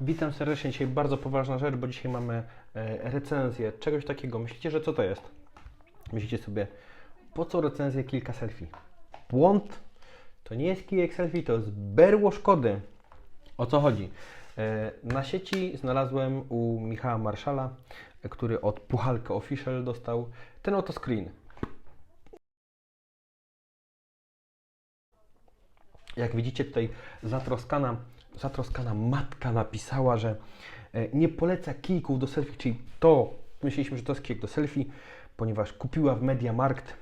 Witam serdecznie. Dzisiaj bardzo poważna rzecz, bo dzisiaj mamy e, recenzję czegoś takiego. Myślicie, że co to jest? Myślicie sobie, po co recenzję kilka selfie? Błąd. To nie jest kijek selfie, to jest berło szkody. O co chodzi? E, Na sieci znalazłem u Michała Marszala, który od Puchalka Official dostał ten oto screen. Jak widzicie tutaj zatroskana, zatroskana matka napisała, że e, nie poleca kijków do selfie, czyli to, myśleliśmy, że to jest kijek do selfie, ponieważ kupiła w Mediamarkt,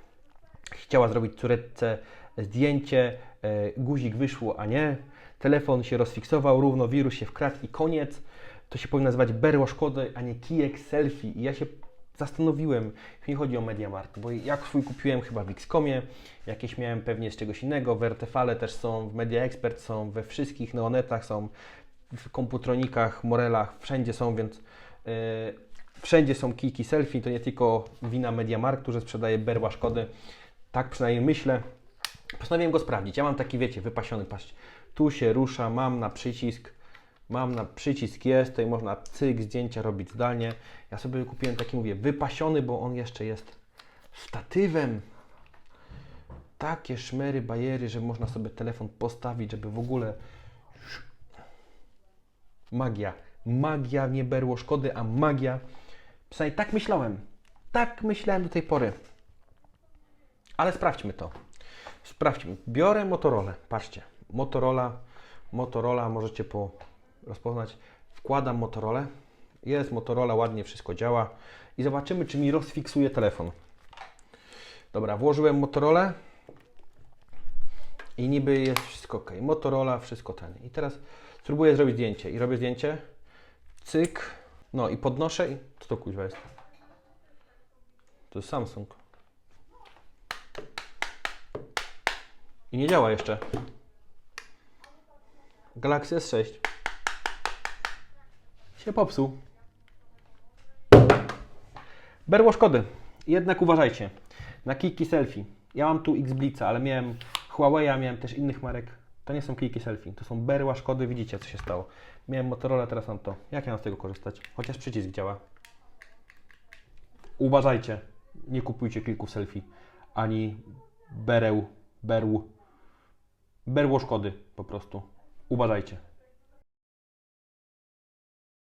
chciała zrobić córeczce zdjęcie, e, guzik wyszło, a nie, telefon się rozfiksował, równo wirus się wkradł i koniec. To się powinno nazywać berło szkody, a nie kijek selfie. I ja się zastanowiłem, nie chodzi o Mediamarkt, bo jak swój kupiłem chyba w Xcomie, jakieś miałem pewnie z czegoś innego, w RTV też są, w Media Expert są, we wszystkich neonetach są, w komputronikach, morelach, wszędzie są, więc yy, wszędzie są kijki selfie, to nie tylko wina Mediamarktu, że sprzedaje berła szkody, tak przynajmniej myślę. Postanowiłem go sprawdzić. Ja mam taki, wiecie, wypasiony, patrzcie, tu się rusza, mam na przycisk, mam na przycisk jest, tutaj można cyk, zdjęcia robić zdalnie. Ja sobie kupiłem taki, mówię, wypasiony, bo on jeszcze jest statywem. Takie szmery, bajery, że można sobie telefon postawić, żeby w ogóle magia. Magia, nie berło szkody, a magia. Przynajmniej tak myślałem. Tak myślałem do tej pory. Ale sprawdźmy to. Sprawdźmy. Biorę Motorola. Patrzcie. Motorola. Motorola możecie po rozpoznać. Wkładam Motorola. Jest Motorola, ładnie wszystko działa. I zobaczymy, czy mi rozfiksuje telefon. Dobra, włożyłem Motorola. I niby jest wszystko ok. Motorola, wszystko ten. I teraz spróbuję zrobić zdjęcie. I robię zdjęcie. Cyk. No i podnoszę. I co to kuźwa jest? To jest Samsung. I nie działa jeszcze. Galaxy S6 się popsuł. Berło szkody. Jednak uważajcie. Na kijki selfie. Ja mam tu X-Blitza, ale miałem Huawei'a, miałem też innych marek. To nie są kijki selfie. To są berła szkody. Widzicie, co się stało. Miałem Motorola, teraz mam to. Jak ja mam z tego korzystać? Chociaż przycisk działa. Uważajcie. Nie kupujcie kilku selfie. Ani bereł, berł. Berło szkody po prostu. Uważajcie.